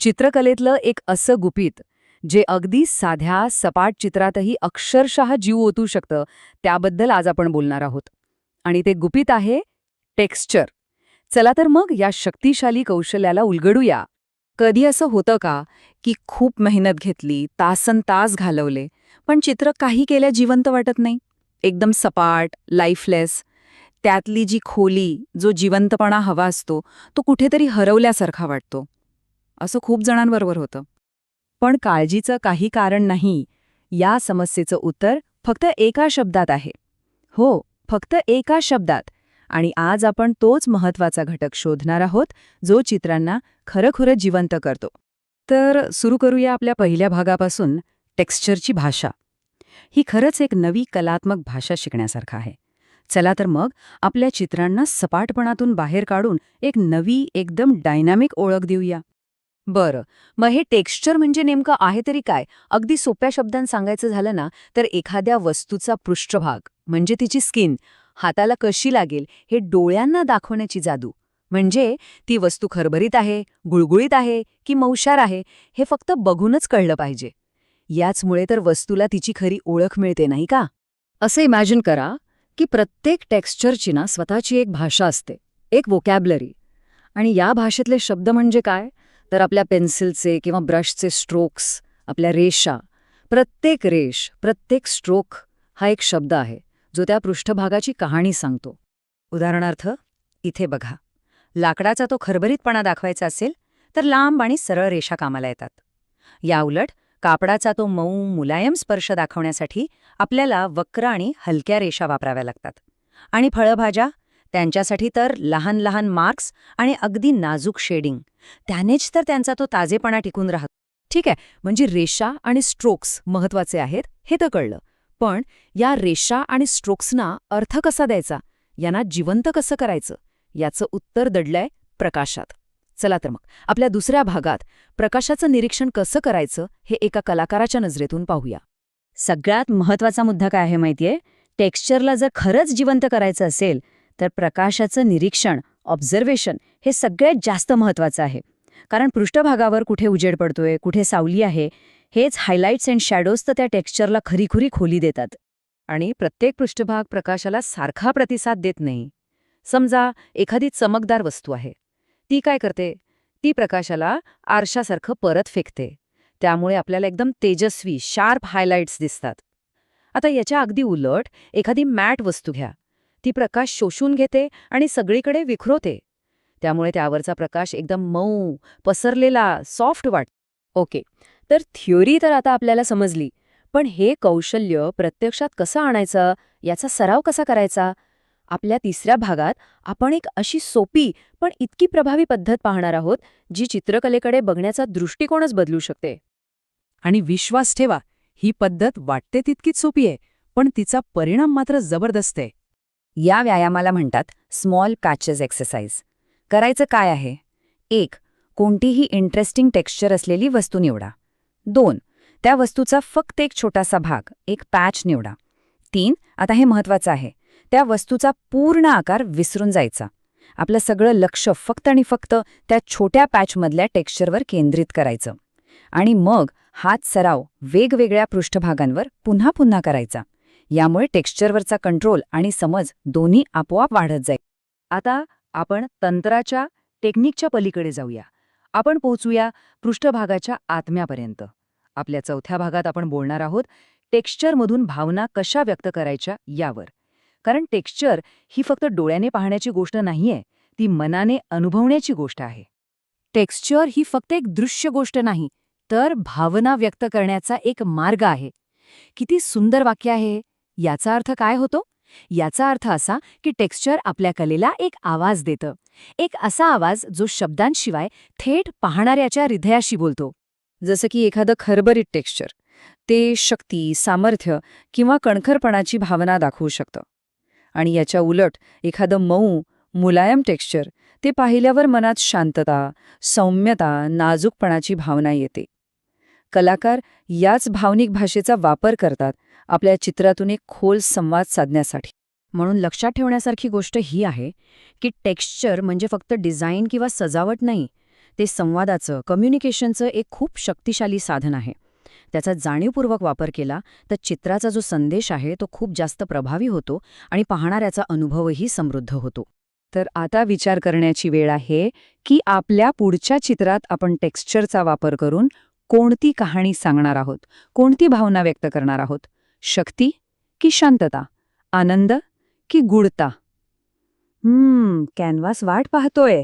चित्रकलेतलं एक असं गुपित जे अगदी साध्या सपाट चित्रातही अक्षरशः जीव ओतू शकतं त्याबद्दल आज आपण बोलणार आहोत. आणि ते गुपित आहे टेक्स्चर. चला तर मग या शक्तिशाली कौशल्याला उलगडूया. कधी असं होतं का की खूप मेहनत घेतली तासन तास घालवले पण चित्र काही केल्या जिवंत वाटत नाही? एकदम सपाट लाईफलेस त्यातली जी खोली जो जिवंतपणा हवा असतो तो कुठेतरी हरवल्यासारखा वाटतो. असं खूप जणांबरोबर होतं. पण काळजीचं काही कारण नाही या समस्येचं उत्तर फक्त एका शब्दात आहे. हो फक्त एका शब्दात. आणि आज आपण तोच महत्त्वाचा घटक शोधणार आहोत जो चित्रांना खरंखुरं जिवंत करतो. तर सुरू करूया आपल्या पहिल्या भागापासून टेक्स्चरची भाषा. ही खरंच एक नवी कलात्मक भाषा शिकण्यासारखं आहे. चला तर मग आपल्या चित्रांना सपाटपणातून बाहेर काढून एक नवी एकदम डायनामिक ओळख देऊया. बरं. मग हे टेक्स्चर म्हणजे नेमकं आहे तरी काय? अगदी सोप्या शब्दांत सांगायचं झालं ना तर एखाद्या वस्तूचा पृष्ठभाग म्हणजे तिची स्किन हाताला कशी लागेल हे डोळ्यांना दाखवण्याची जादू. म्हणजे ती वस्तू खरभरीत आहे गुळगुळीत आहे की मौशार आहे हे फक्त बघूनच कळलं पाहिजे. याचमुळे तर वस्तूला तिची खरी ओळख मिळते नाही का? असं इमॅजिन करा की प्रत्येक टेक्स्चरची ना स्वतःची एक भाषा असते एक वोकॅबलरी आणि या भाषेतले शब्द म्हणजे काय? तर आपल्या पेन्सिलचे किंवा ब्रशचे स्ट्रोक्स आपल्या रेषा प्रत्येक रेष प्रत्येक स्ट्रोक हा एक शब्द आहे जो त्या पृष्ठभागाची कहाणी सांगतो. उदाहरणार्थ इथे बघा. लाकडाचा तो खरभरीतपणा दाखवायचा असेल तर लांब आणि सरळ रेषा कामाला येतात. याउलट कापडाचा तो मऊ मुलायम स्पर्श दाखवण्यासाठी आपल्याला वक्र आणि हलक्या रेषा वापराव्या लागतात. आणि फळभाज्या त्यांच्यासाठी तर लहान लहान मार्क्स आणि अगदी नाजूक शेडिंग. त्यानेच तर त्यांचा तो ताजेपणा टिकून राहतो ठीक आहे म्हणजे रेषा आणि स्ट्रोक्स महत्त्वाचे आहेत हे तर कळलं. पण या रेषा आणि स्ट्रोक्सना अर्थ कसा द्यायचा? यांना जिवंत कसं करायचं? याचं उत्तर दडलंय प्रकाशात. चला तर मग आपल्या दुसऱ्या भागात प्रकाशाचं निरीक्षण कसं करायचं हे एका कलाकाराच्या नजरेतून पाहूया. सगळ्यात महत्त्वाचा मुद्दा काय आहे माहितीये? टेक्स्चरला जर खरंच जिवंत करायचं असेल तर प्रकाशाचं निरीक्षण ऑब्झर्वेशन हे सगळ्यात जास्त महत्त्वाचं आहे. कारण पृष्ठभागावर कुठे उजेड पडतोय कुठे सावली आहे हेच हायलाइट्स अँड शॅडोज तर त्या टेक्स्चरला खरीखुरी खोली देतात. आणि प्रत्येक पृष्ठभाग प्रकाशाला सारखा प्रतिसाद देत नाही. समजा एखादी चमकदार वस्तू आहे. ती काय करते? ती प्रकाशाला आरशासारखं परत फेकते. त्यामुळे आपल्याला एकदम तेजस्वी शार्प हायलाइट्स दिसतात. आता याच्या अगदी उलट एखादी मॅट वस्तू घ्या. ती प्रकाश शोषून घेते आणि सगळीकडे विखरवते त्यामुळे त्यावरचा प्रकाश एकदम मऊ पसरलेला सॉफ्ट वाट ओके. तर थिओरी तर आता आपल्याला समजली. पण हे कौशल्य प्रत्यक्षात कसं आणायचं? याचा सराव कसा करायचा? आपल्या तिसऱ्या भागात आपण एक अशी सोपी पण इतकी प्रभावी पद्धत पाहणार आहोत जी चित्रकलेकडे बघण्याचा दृष्टिकोनच बदलू शकते. आणि विश्वास ठेवा ही पद्धत वाटते तितकीच सोपी आहे पण तिचा परिणाम मात्र जबरदस्त आहे. या व्यायामाला म्हणतात स्मॉल पॅचेस एक्सरसाइज करायचं काय आहे? एक कोणतीही इंटरेस्टिंग टेक्स्चर असलेली वस्तू निवडा. दोन त्या वस्तूचा फक्त एक छोटासा भाग एक पॅच निवडा. तीन आता हे महत्वाचं आहे त्या वस्तूचा पूर्ण आकार विसरून जायचा. आपलं सगळं लक्ष फक्त आणि फक्त त्या छोट्या पॅचमधल्या टेक्स्चरवर केंद्रित करायचं. आणि मग हात सराव वेगवेगळ्या पृष्ठभागांवर पुन्हा पुन्हा करायचा. यामुळे टेक्स्चरवरचा कंट्रोल आणि समज दोन्ही आपोआप वाढत जाईल. आता आपण तंत्राच्या टेक्निकच्या पलीकडे जाऊया. आपण पोहोचूया पृष्ठभागाच्या आत्म्यापर्यंत. आपल्या चौथ्या भागात आपण बोलणार आहोत टेक्स्चरमधून भावना कशा व्यक्त करायच्या यावर. कारण टेक्स्चर ही फक्त डोळ्याने पाहण्याची गोष्ट नाहीये ती मनाने अनुभवण्याची गोष्ट आहे. टेक्स्चर ही फक्त एक दृश्य गोष्ट नाही तर भावना व्यक्त करण्याचा एक मार्ग आहे. किती सुंदर वाक्य आहे याचा अर्थ काय होतो? याचा अर्थ असा की टेक्स्चर आपल्या कलेला एक आवाज देतं. एक असा आवाज जो शब्दांशिवाय थेट पाहणाऱ्याच्या हृदयाशी बोलतो. जसं की एखादं खरबरीत टेक्स्चर. ते शक्ती सामर्थ्य किंवा कणखरपणाची भावना दाखवू शकतं. आणि याच्या उलट एखादं मऊ मुलायम टेक्स्चर ते पाहिल्यावर मनात शांतता सौम्यता नाजूकपणाची भावना येते. कलाकार याच भावनिक भाषेचा वापर करतात आपल्या चित्रातून एक खोल संवाद साधण्यासाठी. म्हणून लक्षात ठेवण्यासारखी गोष्ट ही आहे की टेक्स्चर म्हणजे फक्त डिझाईन किंवा सजावट नाही ते संवादाचं कम्युनिकेशनचं एक खूप शक्तिशाली साधन आहे. त्याचा जाणीवपूर्वक वापर केला तर चित्राचा जो संदेश आहे तो खूप जास्त प्रभावी होतो आणि पाहणाऱ्याचा अनुभवही समृद्ध होतो. तर आता विचार करण्याची वेळ आहे की आपल्या पुढच्या चित्रात आपण टेक्स्चरचा वापर करून कोणती कहाणी सांगणार आहोत? कोणती भावना व्यक्त करणार आहोत? शक्ती की शांतता आनंद की गुढता. हम्म कॅनव्हास वाट पाहतोय.